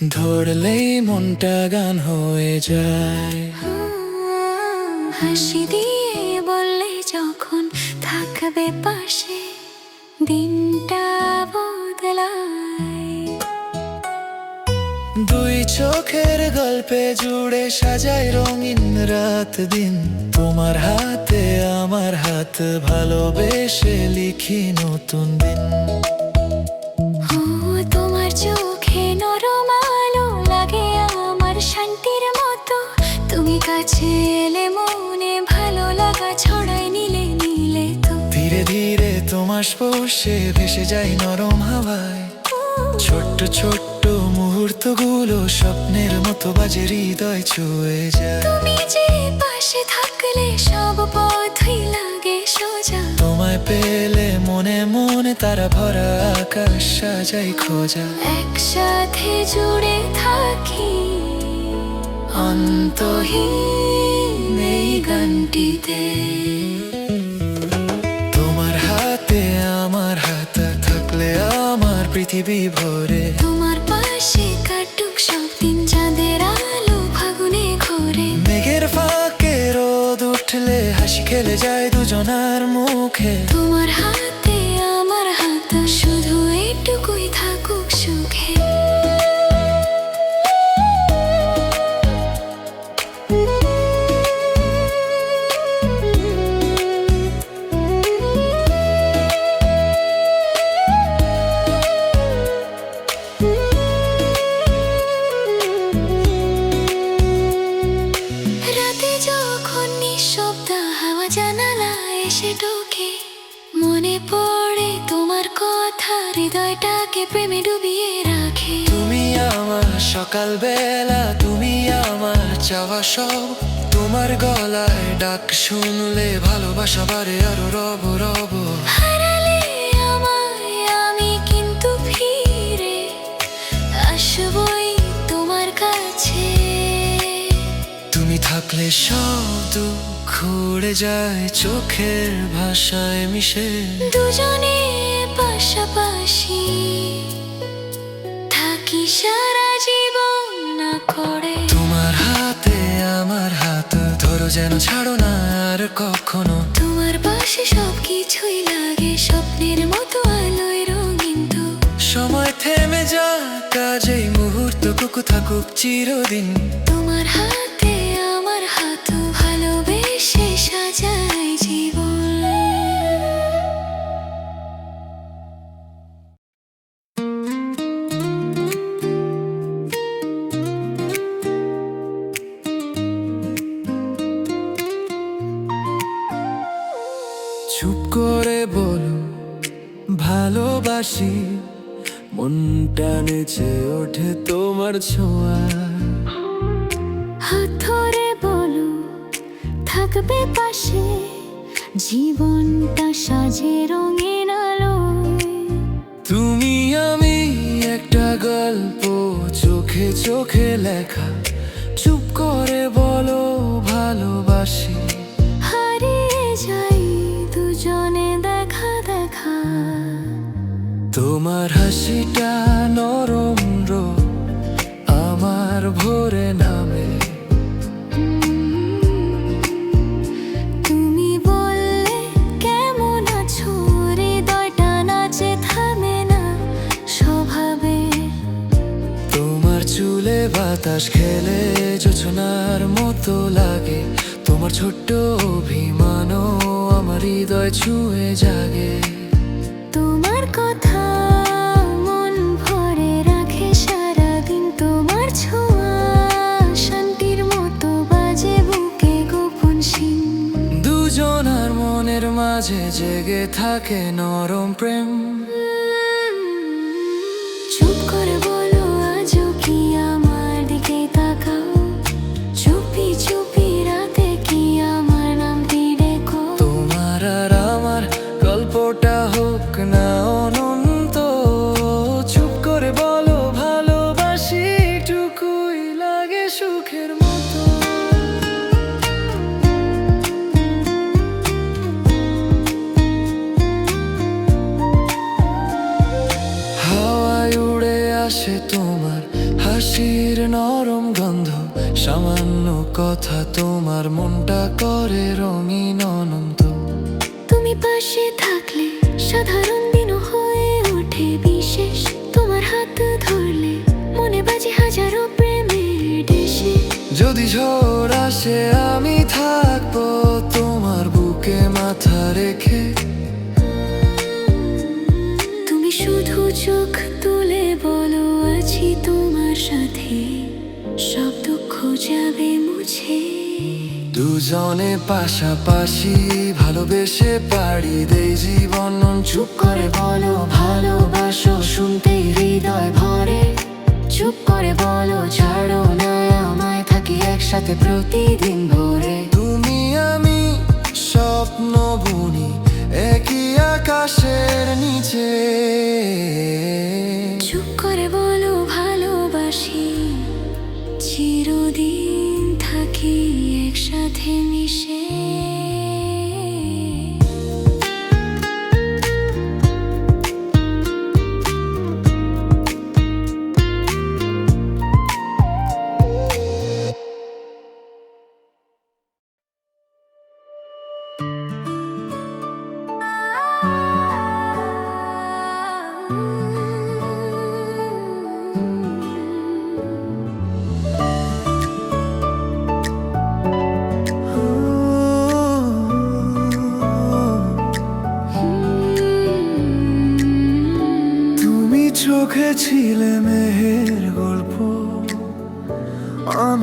ধরলেই মনটা গান হয়ে যায়। হাসি দিয়ে বললে যখন থাকবে পাশে দিনটা বদলায়। দুই চোখের গল্পে জুড়ে সাজাই রঙিন রাত দিন। তোমার হাতে আমার হাত ভালোবেসে লিখি নতুন দিন। কাছে এলে মনে ভালো লাগা ছড়াই নিলে নিলে তো। ধীরে ধীরে তোমার স্পর্শে ভেসে যাই নরম হাওয়ায়। ছোট্ট ছোট্ট মুহূর্তগুলো স্বপ্নের মতো বাজে হৃদয় ছুঁয়ে যায়। তুমি যে পাশে থাকলে সব পথই লাগে সোজা। তোমায় পেলে মনে মনে তারা ভরা আকাশ সাজাই খোঁজা। একসাথে জুড়ে থাকি। অন্তহীন এই গানটিতে। তোমার হাতে আমার হাত থাকলে আমার পৃথিবী ভরে। তোমার পাশে কাটুক সব দিন চাঁদের আলো ফাগুনে ঘোরে। মেঘের ফাঁকে রোদ উঠলে হাসি খেলে যায় দুজনার মুখে। তোমার হাতে আমার সকাল বেলা তুমি আমার চাওয়া সব। তোমার গলায় ডাক শুনলে ভালোবাসা বাড়ে আরও রব রব। আমি কিন্তু ফিরে আসবই তোমার কাছে। তুমি থাকলে সব দুঃখ উড়ে যায় চোখের ভাষায় মিশে। দুজনে করে। তোমার হাতে আমার হাত ধরো যেন ছাড়ো না আর কখনো। তোমার পাশে সব কিছুই লাগে স্বপ্নের মতো আলোয় রঙিন তো। সময় থেমে যা কাজেই মুহূর্ত কুকু থাকুক চিরদিন। তোমার হাতে ভালোবাসি মনটা নেচে ওঠে তোমার ছোঁয়া। হাত ধরে বলো থাকবে পাশে জীবনটা সাজে রঙিন আলোয়। তুমি আমি একটা গল্প চোখে চোখে লেখা। চুপ করে বলো ভালোবাসি। তোমার হাসিটা নরম রো আমার ভোরে নামে। তুমি বললে কেমন আছো? হৃদয়টা নাচে থামে না স্বভাবে। তোমার চুলে বাতাস খেলে যোচনার মতো লাগে। তোমার ছোট্ট অভিমানও আমার হৃদয় ছুঁয়ে জাগে। মাঝে জেগে থাকে নরম প্রেম কথা তোমার মনটা করে রঙিন অনন্ত। তুমি পাশে থাকলে সাধারণ দিনও হয়ে ওঠে বিশেষ। তোমার হাত ধরলে মনে বাজে হাজারো প্রেমের দেশে। যদি ঝড় আসে আমি থাকব তোমার বুকে মাথা রেখে। তুমি শুধু চোখ তুলে বলো আছি তোমার সাথে। সব মুছে। দুজনে পাশাপাশি ভালোবেসে পাড়ি দেই জীবন। চুপ করে বলো, ভালোবাসো, শুনতেই হৃদয় ভরে। চুপ করে বলো, ছাড়ো না, আমায় থাকি একসাথে প্রতিদিন ভোরে। তুমি আমি স্বপ্ন বুনি একই আকাশের নিচে। একসাথে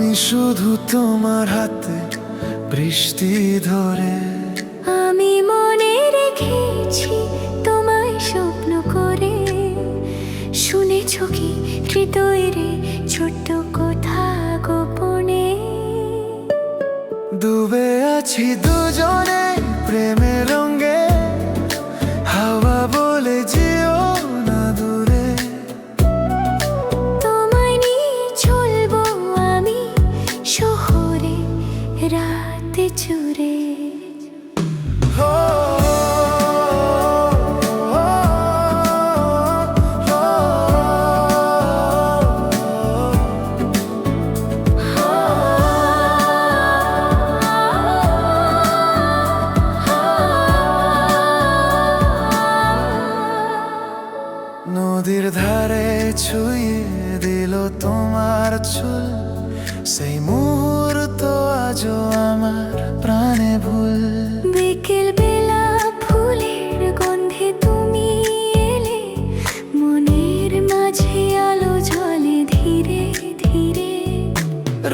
আমি শুধু তোমার হাতে বৃষ্টি ধরে। আমি মনে রেখেছি তোমায় স্বপ্ন করে। শুনেছ কি হৃদয়ে ছোট্ট কথা গোপনে? ডুবে আছি দুজনে প্রেমের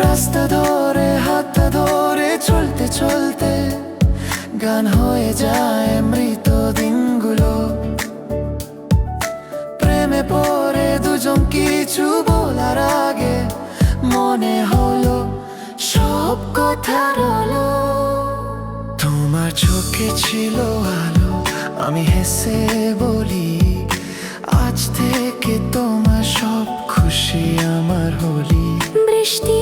রাস্তা ধরে হাত ধরে, চলতে চলতে গান হয়ে যায় মৃত দিনগুলো। প্রেমে পড়ে দুজন কিছু বলার আগে মনে হলো সব কথা রলো তোমার চোখে ছিল আলো, আমি হেসে বলি, আজ থেকে তোমার সব খুশি আমার হলি। বৃষ্টি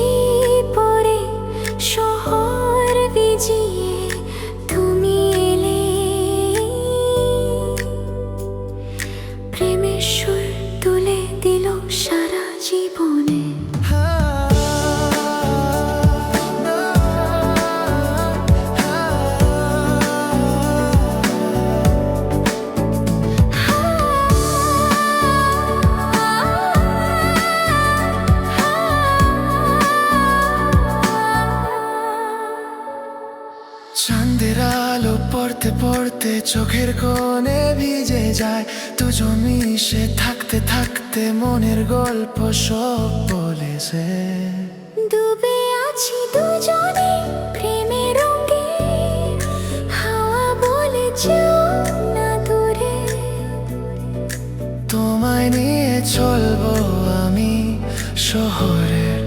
চোখের কোণে ভিজে যায়। দুজন মিশে থাকতে থাকতে মনের গল্প সব বলেছে। ডুবে আছি দুজনে প্রেমের রঙে। হাওয়া বলে না দূরে। তোমায় নিয়ে চলবো আমি শহরের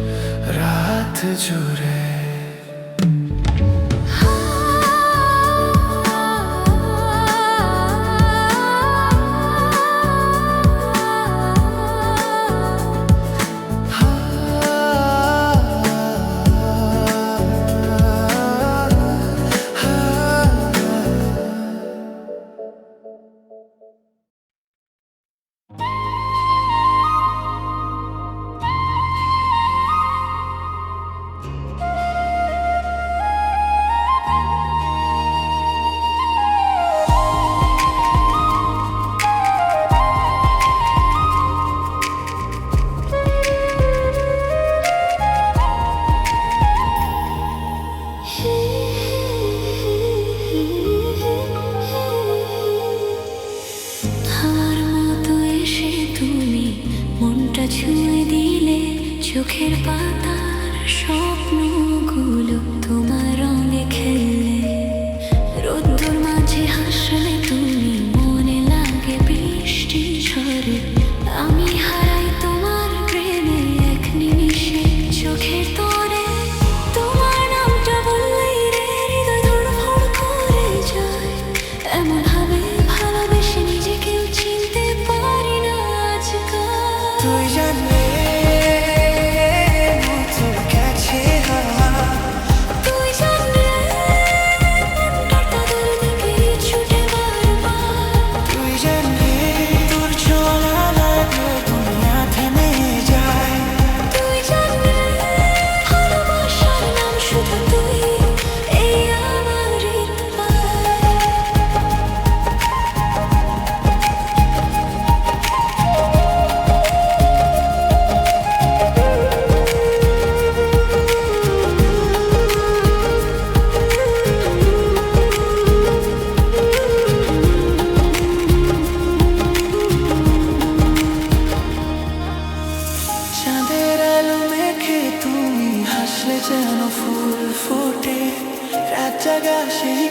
রাত জুড়ে। জায়গা সেই